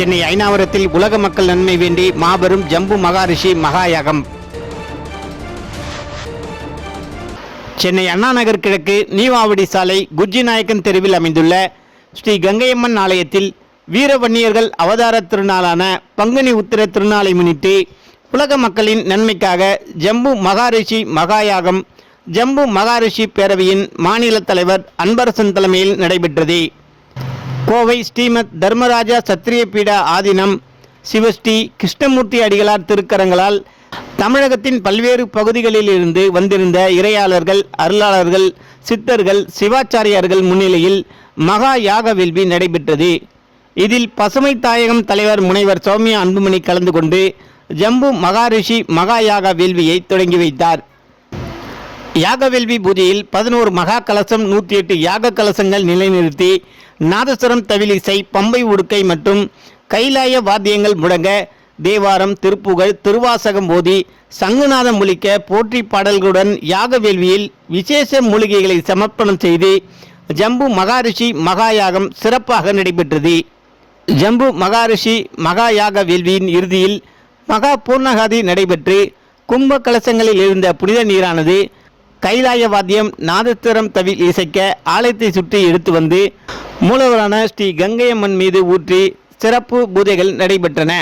சென்னை ஐநாவரத்தில் உலக மக்கள் நன்மை வேண்டி மாபெரும் ஜம்பு மகாரிஷி மகாயாகம். சென்னை அண்ணா நகர் கிழக்கு நீவாவடி சாலை குஜி நாயக்கன் தெருவில் அமைந்துள்ள ஸ்ரீ கங்கையம்மன் ஆலயத்தில் வீரவன்னியர்கள் அவதார திருநாளான பங்குனி உத்திர திருநாளை முன்னிட்டு உலக மக்களின் நன்மைக்காக ஜம்பு மகாரிஷி மகாயாகம் ஜம்பு மகாரிஷி பேரவையின் மாநில தலைவர் அன்பரசன் தலைமையில் நடைபெற்றது. கோவை ஸ்ரீமத் தர்மராஜா சத்திரிய பீட ஆதீனம் சிவஸ்ரீ கிருஷ்ணமூர்த்தி அடிகளார் திருக்கரங்களால் தமிழகத்தின் பல்வேறு பகுதிகளில் இருந்து வந்திருந்த இறையாளர்கள் அருளாளர்கள் சித்தர்கள் சிவாச்சாரியார்கள் முன்னிலையில் மகா யாக வேள்வி நடைபெற்றது. இதில் பசுமை தாயகம் தலைவர் முனைவர் சௌமியா அன்புமணி கலந்து கொண்டு ஜம்பு மகாரிஷி மகா யாக வேள்வியை தொடங்கி வைத்தார். யாகவேள்வி பூஜையில் பதினோரு மகா கலசம் நூற்றி எட்டு யாக கலசங்கள் நிலைநிறுத்தி நாதஸ்வரம் தவிலிசை பம்பை உடுக்கை மற்றும் கைலாய வாத்தியங்கள் முடங்க தேவாரம் திருப்புகழ் திருவாசகம் போதி சங்குநாதம் முழிக்க போற்றி பாடல்களுடன் யாக வேள்வியில் விசேஷ மூலிகைகளை சமர்ப்பணம் செய்து ஜம்பு மகாரிஷி மகாயாகம் சிறப்பாக நடைபெற்றது. ஜம்பு மகாரிஷி மகாயாக வேள்வியின் இறுதியில் மகா பூர்ணகாதி நடைபெற்று கும்ப கலசங்களில் இருந்த புனித நீரானது கைலாய வாத்தியம் நாதஸ்வரம் தவில் இசைக்க ஆலயத்தை சுற்றி எடுத்து வந்து மூலவரான ஸ்ரீ கங்கையம்மன் மீது ஊற்றி சிறப்பு பூஜைகள் நடைபெற்றன.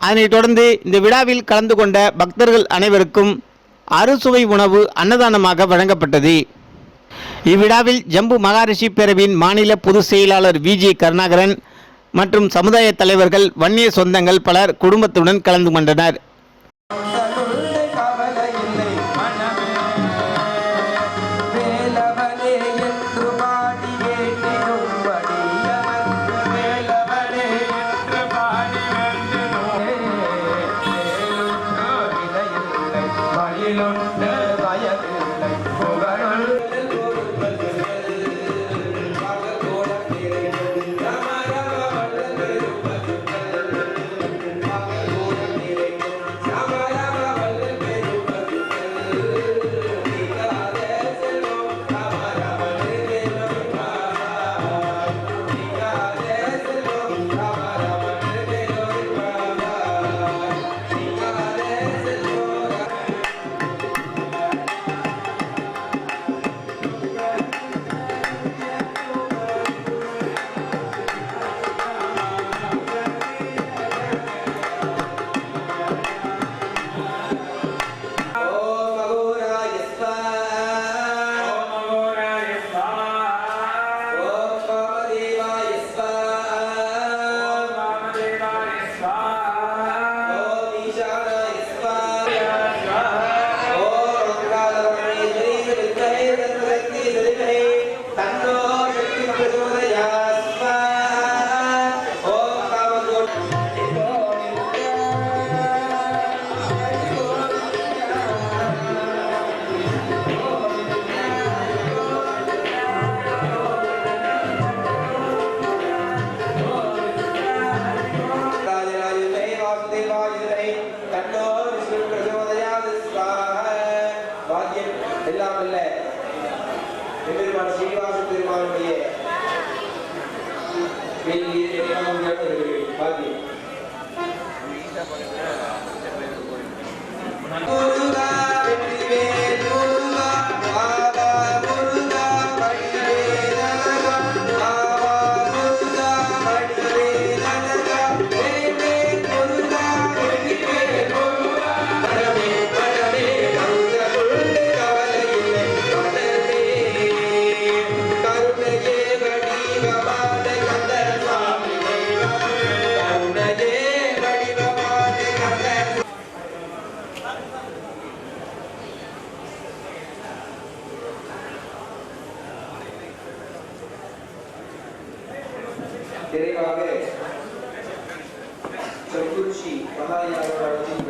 அதனைத் தொடர்ந்து இந்த விழாவில் கலந்து கொண்ட பக்தர்கள் அனைவருக்கும் அறுசுவை உணவு அன்னதானமாக வழங்கப்பட்டது. இவ்விழாவில் ஜம்பு மகாரிஷி பேரவையின் மாநில பொதுச் செயலாளர் விஜி கருணாகரன் மற்றும் சமுதாய தலைவர்கள் வன்னிய சொந்தங்கள் பலர் குடும்பத்துடன் கலந்து கொண்டனர். Hallelujah. தெளிவாக செங்குச்சி மகாயாளர்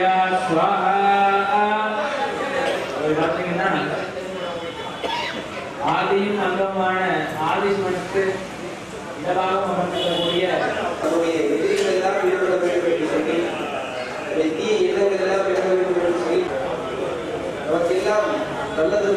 நிதியை இடங்களாக பெற வேண்டும் என்று சொல்லி நமக்கெல்லாம் நல்லது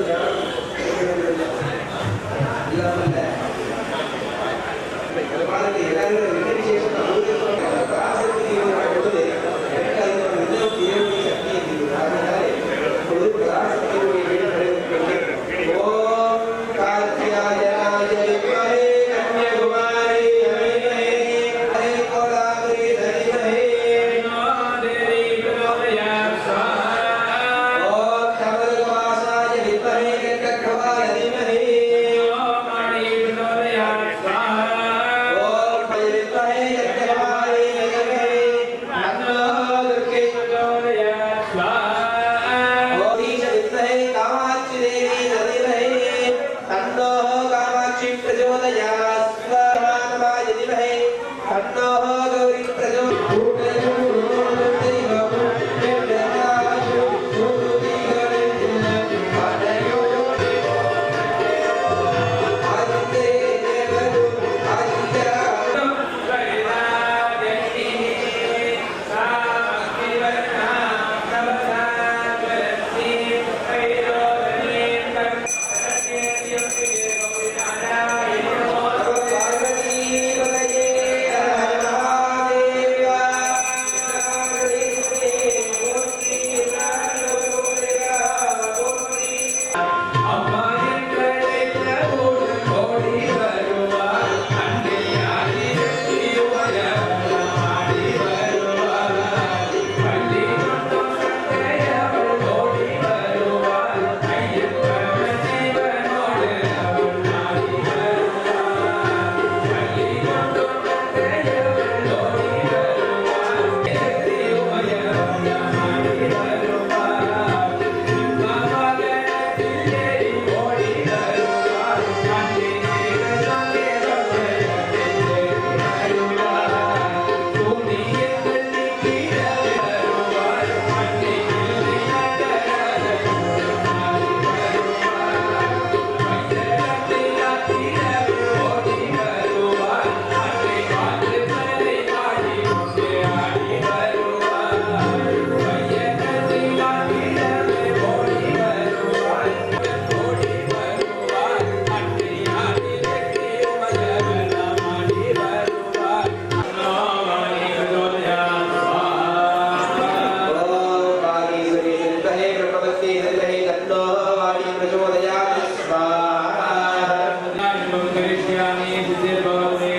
वाणी विजय पवने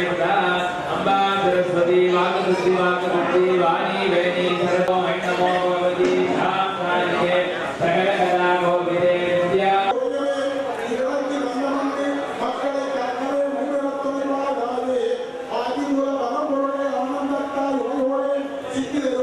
अम्बा सरस्वती वाकसुद्धि वाकसुद्धि वाणी, वैणी, सर्वो है नमो भगवती धाम्नानिके सकलकला भोगिने विद्या। ಸಿಕ್ಕಿದೆ